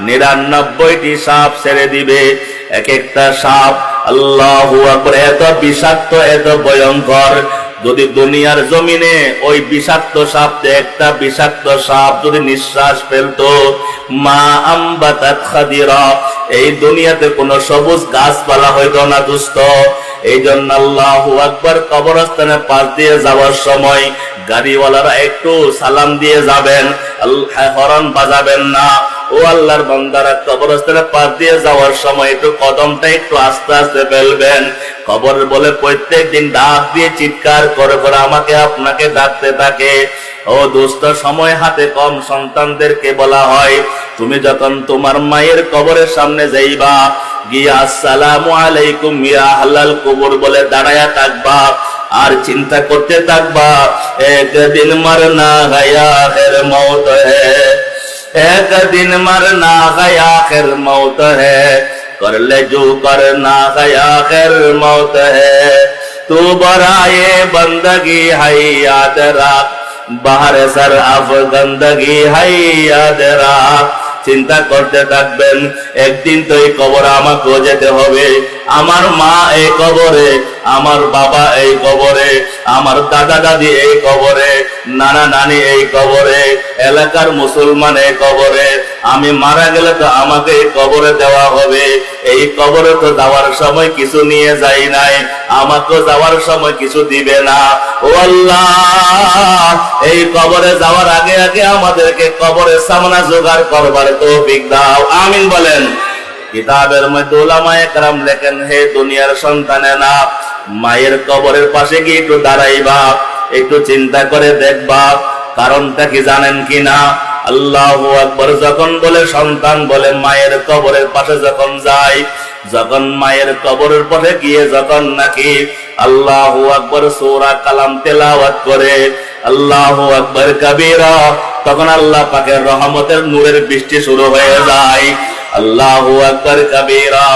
নিরানব্বইটি সাপ ছেড়ে দিবে। এক একটা সাপ আল্লাহু এত বিষাক্ত এত ভয়ঙ্কর। যদি দুনিয়ার জমিনে ওই বিষাক্ত সাপ একটা বিষাক্ত সাপ যদি নিঃশ্বাস ফেলতো, মা খাদিরা, এই দুনিয়াতে কোনো সবুজ গাছপালা হইতো না দুস্থ। এই জন্য আল্লাহু আকবার কবরস্থানে পাশ দিয়ে যাওয়ার সময় গাড়িওয়ালারা একটু সালাম দিয়ে যাবেন। হরন বাজাবেন না। ও আল্লাহর বান্দারা কবরস্থানে পাশ দিয়ে যাওয়ার সময় একটু কদমটা একটু আস্তে আস্তে ফেলবেন। কবর বলে প্রত্যেক দিন ডাক দিয়ে চিৎকার করে করে আমাকে আপনাকে ডাকতে থাকে। ও দোস্ত সময় হাতে কম সন্তানদেরকে বলা হয়। তুমি যখন তোমার মায়ের কবরের সামনে যাইবা, গিয়া আসসালামু আলাইকুম ইয়া হালাল কবর বলে দাঁড়ায়া থাকবা আর চিন্তা করতে থাকবা, একদিন মারনা গায়া আখের মৌত হ্যায় एक दिन मरना है आखिर मौत है। कर ले जो करना है आखिर मौत है। तू बराए बंदगी है याद बाहर सर अफ गंदगी है याद চিন্তা করতে থাকবেন, একদিন তো এই কবর আমাকেও যেতে হবে। আমার মা এই কবরে, আমার বাবা এই কবরে, আমার দাদা দাদি এই কবরে, নানা নানি এই কবরে, এলাকার মুসলমান এই কবরে আমি মারা গেলে তো আমাকে এই কবরে দেওয়া হবে। এই কবরে তো যাওয়ার সময় কিছু নিয়ে যাই নাই। আমাকে যাওয়ার সময় কিছু দিবে না। ও আল্লাহ, এই কবরে যাওয়ার আগে আগে আমাদেরকে কবরের সামনা জোগাড় করবার তৌফিক দাও। আমিন বলেন। কিতাবের মধ্যে ওলামায়ে একরাম লেখেন, হে দুনিয়ার সন্তানে না মায়ের কবরের পাশে গিয়ে একটু দাঁড়াইবা, একটু চিন্তা করে দেখবা, কারণটা কি জানেন কিনা? আল্লাহ আকবর যখন বলে সন্তান বলে মায়ের কবরের পাশে যখন যায়, যখন মায়ের কবরের পথে গিয়ে যখন নাকি আল্লাহ আকবর সৌরা কালাম তেলাওয়াত করে, আল্লাহ আকবর কবিরা, তখন আল্লাহ পাকের রহমতের নূরের বৃষ্টি শুরু হয়ে যায়। আল্লাহ আকবর কবিরা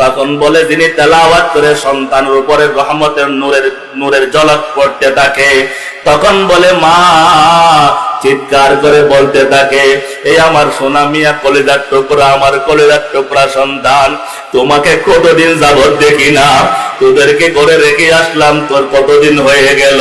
তখন বলে যিনি তেলাওয়াত করে সন্তানের উপরে রহমতের নূরের নূরের জলক পড়তে থাকে, তখন বলে মা চিৎকার করে বলতে থাকে, এই আমার সোনা মিয়া কলেজার টুকরা, আমার কলেজার টুকরা সন্তান, তোমাকে কতদিন যাবত দেখি না? তোদেরকে করে রেখে আসলাম, তোর কতদিন হয়ে গেল?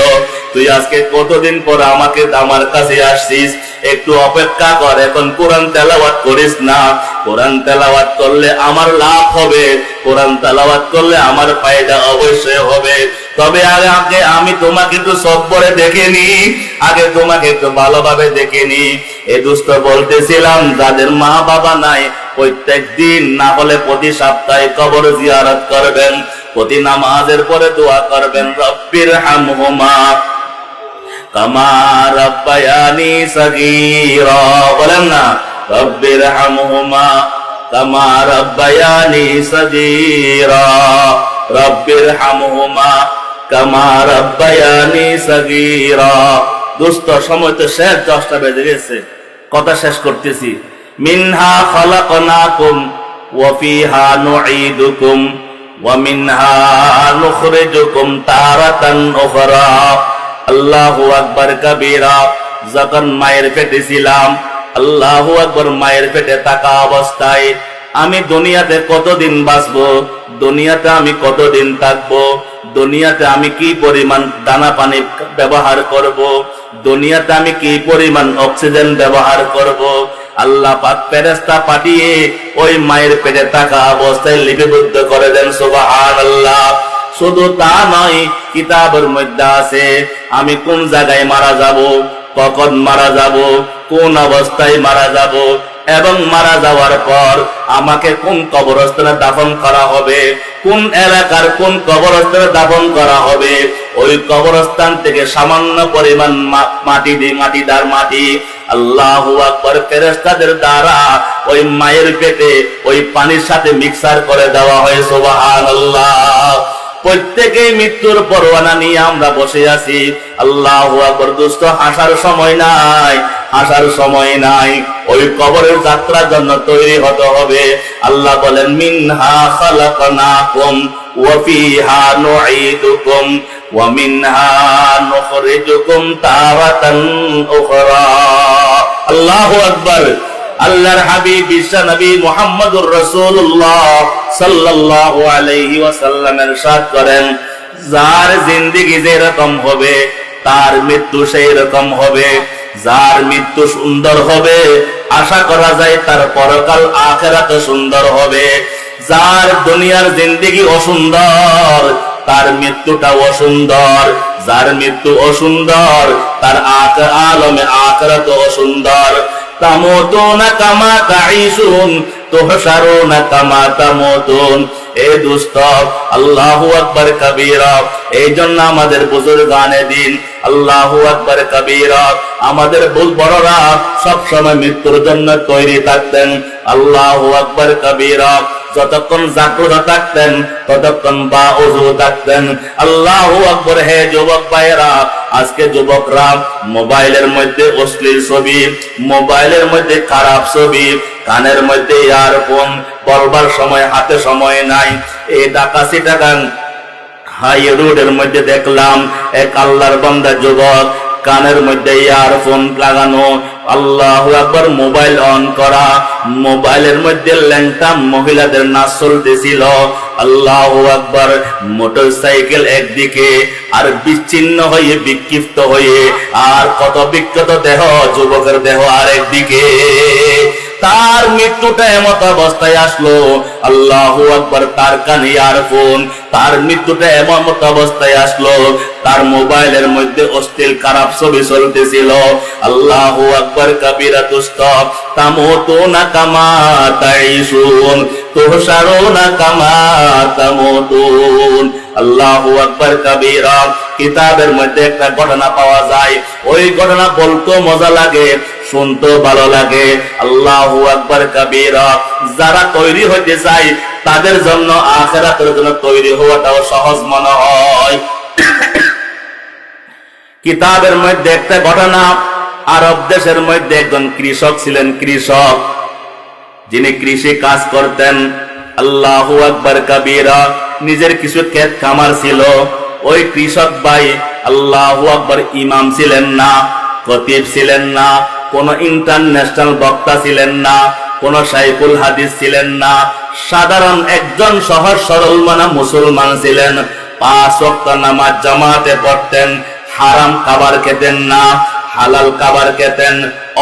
তুই আজকে কতদিন পর আমাকে আমার কাছে আসছিস? একটু অপেক্ষা কর, এখন কোরআন তেলাওয়াত করিস না। কোরআন তেলাওয়াত করলে আমার লাভ হবে, কোরআন তেলাওয়াত করলে আমার ফায়দা অবশ্যই হবে। তবে আগে আগে আমি তোমাকে একটু সব্বরে দেখেনি আগে তোমাকে একটু ভালোভাবে দেখেনি এ দুস্থ বলতেছিলাম, যাদের মা বাবা নাই, প্রত্যেক দিন না হলে প্রতি সপ্তাহে কবর জিয়ারত করবেন। প্রতি নামাজের পরে দোয়া করবেন, রব্বির হামহুমা কামা রব্বায়ানি সগীরা। বলেন না, রব্বির হামহুমা কামা রব্বায়ানি সগীরা। রব্বির হামহুমা সময় তো শেষ দশটা বেজে গেছে। কথা শেষ করতেছি। মিনহা খালাকনাকুম ওয়া নুঈদুকুম ওয়া মিনহা নুখরিজুকুম তারাতান উখরা। আল্লাহু আকবার কবীরা, যখন মায়ের পেটে ছিলাম, আল্লাহু আকবার মায়ের পেটে থাকা অবস্থায় আমি দুনিয়াতে কতদিন বাঁচবো, দুনিয়াতে আমি কতদিন থাকব দুনিয়াতে আমি কি পরিমাণ দানা পানি ব্যবহার করব? দুনিয়াতে আমি কি পরিমাণ অক্সিজেন ব্যবহার করব? আল্লাহ পাক ফেরেস্তা পাঠিয়ে ওই মায়ের পেটে থাকা অবস্থায় লিপিবদ্ধ করে দেন, সুবহানাল্লাহ। শুধু তা নয়, কিতাবের মধ্যে আছে, আমি কোন জায়গায় মারা যাব, কখন মারা যাব, কোন অবস্থায় মারা যাব এবং মারা যাওয়ার পর আমাকে কোন কবরস্থানে দাফন করা হবে? কোন এলাকার কোন কবরস্থানে দাফন করা হবে? ওই কবরস্থান থেকে সামান্য পরিমাণ মাটি দিয়ে মাটিদার মাটি আল্লাহ আকবর ফেরেস্তাদের দ্বারা ওই মায়ের পেটে ওই পানির সাথে মিক্সার করে দেওয়া হয় সোবাহান আল্লাহ প্রত্যেকেই মৃত্যুর পরোয়ানা নিয়ে আমরা বসে আছি। আল্লাহ দুষ্ট হাসার সময় নাই, হাসার সময় নাই। ওই কবরের যাত্রার জন্য তৈরি হতে হবে। আল্লাহ বলেন, মিনহা আল্লাহু আকবার। আল্লাহর হাবিব বিশ্বা নবী মুহাম্মদুর রাসূলুল্লাহ সাল্লাল্লাহু আলাইহি ওয়াসাল্লাম ارشاد করেন, যার জিন্দিগি যেরকম হবে, তার মৃত্যু সেই রকম হবে। যার মৃত্যু সুন্দর হবে, আশা করা যায় তার পরকাল আখেরাতে সুন্দর হবে। যার দুনিয়ার জিন্দিগি অসুন্দর, তার মৃত্যুটা অসুন্দর। যার মৃত্যু অসুন্দর, তার আলমে আখরাত অসুন্দর। তামুতুনা কামা তোহসারো না কামা তামুতুন। আল্লাহু কবীরা এই জন্য আমাদের দিন। আল্লাহু কবীরা, আমাদের বড়রা মৃত্যুর জন্য তৈরি থাকতেন। আল্লাহু আকবার কবীরা, যতক্ষণ জাগ্রত থাকতেন, ততক্ষণ বা অজু থাকতেন। আল্লাহু আকবর, হে যুবক ভাইয়েরা, আজকে যুবকরা মোবাইলের মধ্যে অশ্লীল ছবি, মোবাইলের মধ্যে খারাপ ছবি কানের মধ্যে ইয়ারফোন বলবার সময়, হাতে সময় নাই। এই ডাকাশি টাকা হাই রোডের মধ্যে দেখলাম, এক আল্লাহর বান্দা যুবক, কানের মধ্যে ইয়ারফোন লাগানো। আল্লাহ আকবর, মোবাইল অন করা। মোবাইলের মধ্যে ল্যাংটা মহিলাদের নাচ চলতেছিল। আল্লাহ আকবর মোটর সাইকেল একদিকে, আর বিচ্ছিন্ন হয়ে, বিক্ষিপ্ত হয়ে, আর কত বিক্ষত দেহ, যুবকের দেহ আরেকদিকে। তার মৃত্যুটা এমত অবস্থায় আসলো। আল্লাহ আকবর, তার কানে ফোন তার মৃত্যুটা এমন অবস্থায় আসলো। তার মোবাইলের মধ্যে অশ্লীল খারাপ ছবি চলতেছিল। আল্লাহ আকবর, কবিরা দুষ্ট তামতো না কামা, তাই শুন। তোষারো না কামা তামতুন আল্লাহ আকবর, কবিরা, কিতাবের মধ্যে একটা ঘটনা পাওয়া যায়। ওই ঘটনা বলতো মজা লাগে। শুনতে ভালো লাগে। আল্লাহ আকবর কবিরা। যারা তৈরি হইতে চাই তাদের জন্য আখেরাতের জন্য তৈরি হওয়াটাও সহজ মনে হয়। কিতাবের মধ্যে একটা ঘটনা, আরব দেশের মধ্যে একজন কৃষক ছিলেন কৃষক। যিনি কৃষি কাজ করতেন। আল্লাহ আকবর কবিরা নিজের কিছু ক্ষেত খামার ছিল। ওই কৃষক ভাই আল্লাহ আকবর ইমাম ছিলেন না, খতিব ছিলেন না কোন ইন্টারন্যাশনাল বক্তা ছিলেন না, কোন সাইফুল হাদিস ছিলেন না। সাধারণ একজন সহজ সরল মানা মুসলমান ছিলেন। পাঁচ ওয়াক্ত নামাজ জামাতে পড়তেন, হারাম খাবার খেতেন না, হালাল খাবার খেতেন,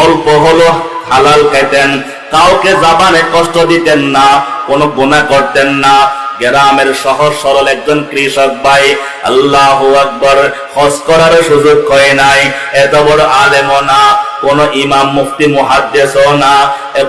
অল্প হলো হালাল খেতেন কাউকে জাবানে কষ্ট দিতেন না, কোনো গুণা করতেন না। গ্রামের সহজ সরল একজন কৃষক ভাই আল্লাহ আকবর হজ করার সুযোগ হয় নাই, এত বড় আলেমও না। কোন ইমাম, মুফতি মুহাদ্দেশও না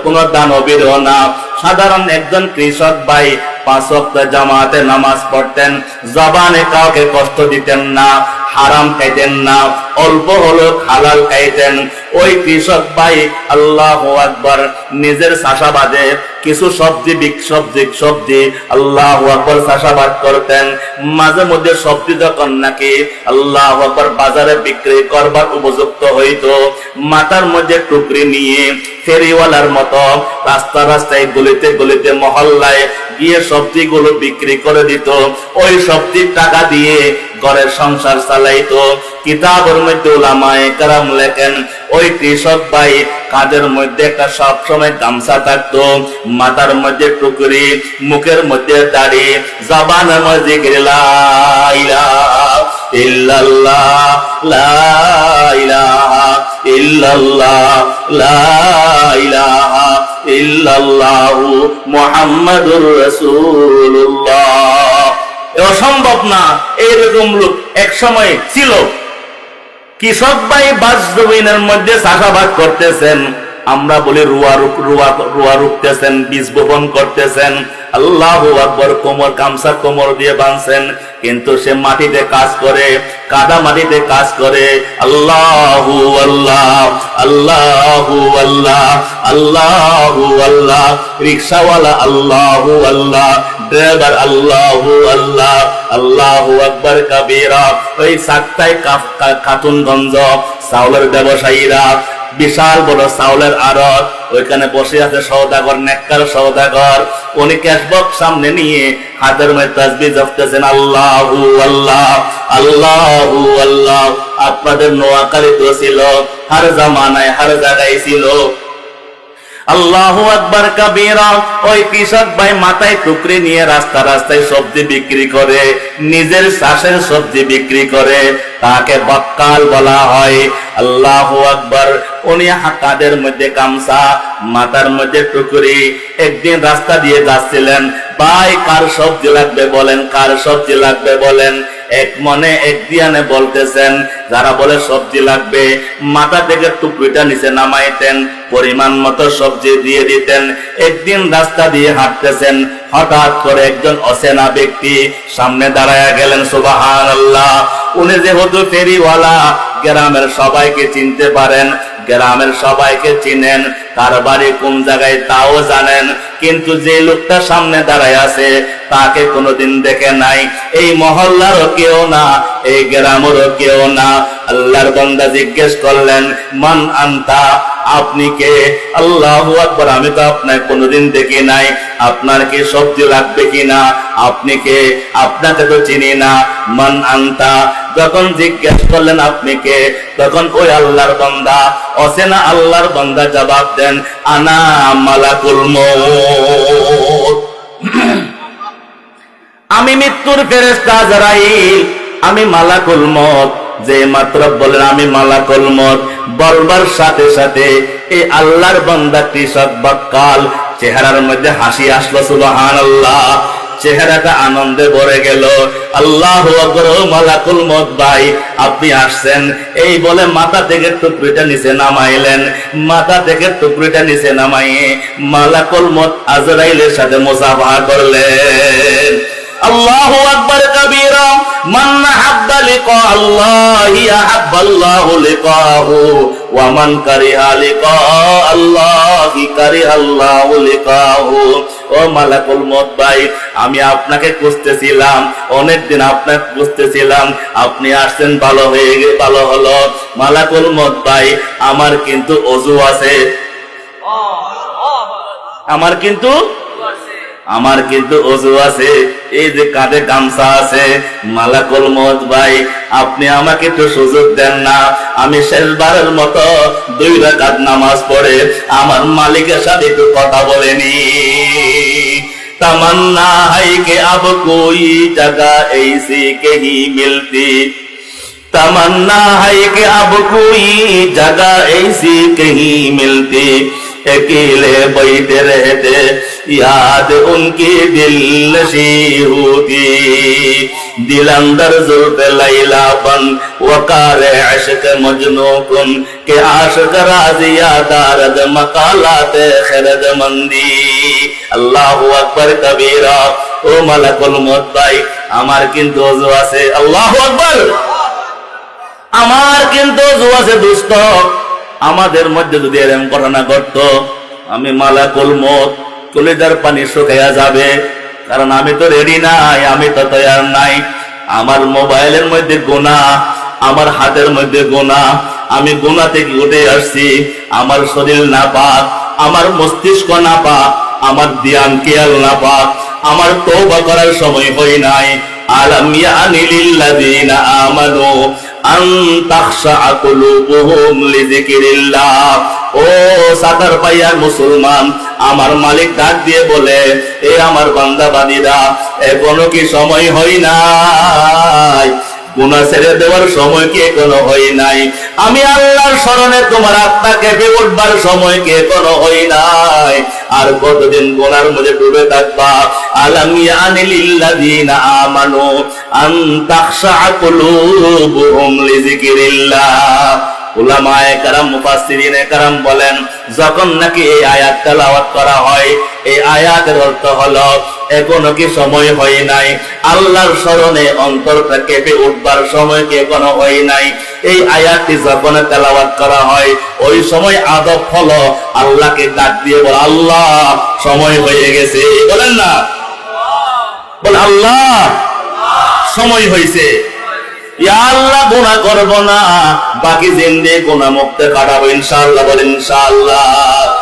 কোনো দানবীরও না। সাধারণ একজন কৃষক ভাই পাঁচ ওয়াক্ত জামাতে নামাজ পড়তেন, জবানে কাউকে কষ্ট দিতেন না, হারাম খাইতেন না, অল্প হলো হালাল খাইতেন। ওই কৃষক ভাই আল্লাহ আকবর নিজের চাষাবাদে কিছু শব্দে বিক শব্দে শব্দে আল্লাহ আকবর চাষাবাদ করতেন। মাঝে মধ্যে শব্দে যখন নাকি আল্লাহ আকবর বাজারে বিক্রি করবার উপযুক্ত হইতো, মাথার মধ্যে টুকরি নিয়ে ফেরিওয়ালার মতো রাস্তা রাস্তায় গলিতে গলিতে মহল্লায় গিয়ে সবজিগুলো বিক্রি করে দিত। ওই সবজির টাকা দিয়ে ঘরের সংসার চালাইতো। কিতাবের মধ্যে ওলামায়ে কারাম লেখেন, ওই কৃষক ভাই কাদের মধ্যে একটা সব সময় গামছা থাকতো। মাথার মধ্যে টুকরি, মুখের মধ্যে দাড়ি জবানের মধ্যে লা ইলাহা ইল্লাল্লাহ লা ইলাহা ইল্লাল্লাহ, লা ইলাহা ইল্লাল্লাহু। অসম্ভব না এইরকম লোক এক সময় ছিল। কৃষক ভাই বাস জমিনের মধ্যে চাষাবাদ করতেছেন। আমরা বলি রুয়া রুয়া রুয়া রুখতেছেন বীজ বপন করতেছেন। আল্লাহ আকবর, কোমর গামছা কোমর দিয়ে বাঁধছেন। কিন্তু সে মাটিতে কাজ করে, কাদা মাটিতে কাজ করে। আল্লাহু আল্লাহ আল্লাহু আল্লাহ আল্লাহু আল্লাহ। রিক্সাওয়ালা আল্লাহু আল্লাহ, ড্রাইভার আল্লাহু আল্লাহ, আল্লাহু আকবার কাবীরা। ওই সাক্তায় খাতুনগঞ্জ চাউলের ব্যবসায়ীরা বিশাল বড় চাউলের আড়ত, ওইখানে বসে আছে সৌদাগর নেককার সৌদাগর উনি ক্যাশবক্স সামনে নিয়ে হাতের মধ্যে তাসবি জপতেছেন, আল্লাহু আল্লাহ আল্লাহু আল্লাহ। আপনাদের নোয়াকালি তো ছিল, হার জামানায় হার জায়গায় ছিল। আল্লাহু আকবার কাবীরা, ওই কৃষক ভাই মাথায় টুকরি নিয়ে রাস্তা রাস্তায় সবজি বিক্রি করে, নিজের শ্বাসের সবজি বিক্রি করে, তাকে বক্কাল বলা হয়। আল্লাহু আকবার উনি কাদের মধ্যে গামছা মাথার মধ্যে টুকরি। একদিন রাস্তা দিয়ে যাচ্ছিলেন। ভাই, কার সবজি লাগবে বলেন, কার সবজি লাগবে বলেন। এক মনে এক দিয়ানে বলতেছেন, যারা বলে সবজি লাগবে, মাথা থেকে টুকরিটা নিচে নামাইতেন, পরিমাণ মতো সবজি দিয়ে দিতেন। একদিন রাস্তা দিয়ে হাঁটতেছেন, হঠাৎ করে একজন অচেনা ব্যক্তি সামনে দাঁড়ায় গেলেন সুবাহান আল্লাহ উনি যেহেতু ফেরিওয়ালা, গ্রামের সবাইকে চিনতে পারেন। গ্রামের সবাইকে চিনেন। তার বাড়ি কোন জায়গায় তাও জানেন। কিন্তু যে লোকটা সামনে দাঁড়ায় আছে, তাকে কোনোদিন দেখে নাই। এই মহল্লারও কেউ না, এই গ্রামেরও কেউ না। আল্লাহর বন্দা জিজ্ঞেস করলেন, মান আন্তা? আপনি কে? আল্লাহ আকবর, আমি তো আপনাকে কোনোদিন দেখি নাই। আপনার কি সবজি লাগবে কিনা? আপনি কে? আপনাকে তো চিনি না। মান আন্তা? যখন জিজ্ঞেস করলেন, আপনি কে? তখন ওই আল্লাহর বান্দা অসেনা আল্লাহর বান্দা জবাব দেন, আনা মালাকুল আমি মৃত্যুর ফেরেস্তা জারাইল আমি মালাকুল মত যে মাত্র বলেন আমি মালাকুল মত বলবার সাথে সাথে এই আল্লাহর বান্দা কৃষক বাক্কাল চেহারার মধ্যে হাসি আসলো সুবহান আল্লাহ চেহারাটা আনন্দে ভরে গেল। আল্লাহ মালাকুল মত ভাই, আপনি আসছেন। এই বলে মাথা থেকে টুকরিটা নিচে নামাইলেন। মাথা থেকে টুকরিটা নিচে নামাইয়ে মালাকুল মত আজরাইলের সাথে মুসাফা করলেন। আল্লাহু আকবার কাবীরা মান হাব্বা লিকা আল্লাহ লিকাহু ওয়া মান কারিহা লিকা আল্লাহু লিকাহু। ও মালাকুল মত ভাই আমি আপনাকে খুঁজতেছিলাম অনেকদিন আপনাকে খুঁজতেছিলাম আপনি আসছেন ভালো হয়ে গে ভালো হলো। মালাকুল মত ভাই আমার কিন্তু অজু আছে। আমার কিন্তু আমার কিন্তু অজু আছে এই যে কাঁধে গামছা আছে মালাকুল মত ভাই আপনি আমাকে একটু সুযোগ দেন না আমি শেষবারের মতো দুই রাকাত নামাজ পড়ে আমার মালিকের সাথে একটু কথা বলেনি तमन्ना है कि अब कोई जगह ऐसी कहीं मिलती तमन्ना है कि अब कोई जगह ऐसी कहीं मिलती अकेले बैठे रहते याद उनकी दिल नशी होती दिल अंदर जुल्फ लैला बन वकार अशक मजनू कुन के आशक राजिया दारद मकालात खरद मंदी আল্লাহু আকবার কবীরা ও মালাকুল মত ভাই আমার কিন্তু অজু আছে আল্লাহু আকবার আমার কিন্তু অজু আছে দুষ্ট আমাদের মধ্যে যদি এরকম ঘটনা ঘটত আমি মালাকুল মত কলিজার পানি শুকাইয়া যাবে। কারণ আমি তো রেডি নাই, আমি তো তৈয়ার নাই। আমার মোবাইলের মধ্যে গোনা আমার হাতের মধ্যে গোনা আমি গোনা থেকে উঠে আসছি, আমার শরীর না পাক আমার মস্তিষ্ক না পাক আমার ধ্যান কেয়াল না পাক আমার তওবা করার সময় হই নাই। আলাম ইয়ানি লিল্লাযিনা আমানু ও মুসলমান, আমার মালিক ডাক দিয়ে বলে, এ আমার বান্দা বান্দীরা এখনও কি সময় হয় নাই? গুণা ছেড়ে দেওয়ার সময় কি এখনও হয় নাই? আমি আল্লাহর স্মরণে তোমার আত্মা কেঁপে উঠবার সময় কি এখনও হয় নাই? আর কতদিন গোনার মধ্যে ডুবে থাকবা? আলাম আমানু আন তাখশা কুলুবুহুম উলামায়ে কারাম, মুফাসসিরিনে কারাম বলেন, যখন নাকি এই আয়াত তেলাওয়াত করা হয়, এই আয়াতের অর্থ হলো, এখনও কি সময় হয় নাই, আল্লাহর স্মরণে অন্তরটা কেঁপে উঠবার সময় কি এখনও হয় নাই, এই আয়াতটি যখন তেলাওয়াত করা হয়, ওই সময় আদব হলো, আল্লাহকে ডাক দিয়ে বল, আল্লাহ, সময় হয়ে গেছে। বলেন না? বল, আল্লাহ, সময় হয়েছে আল্লাহ গোনা করব না। বাকি জিন্দে গোনা মুক্ত কাটাবো ইনশাআল্লাহ বলেন ইনশাআল্লাহ।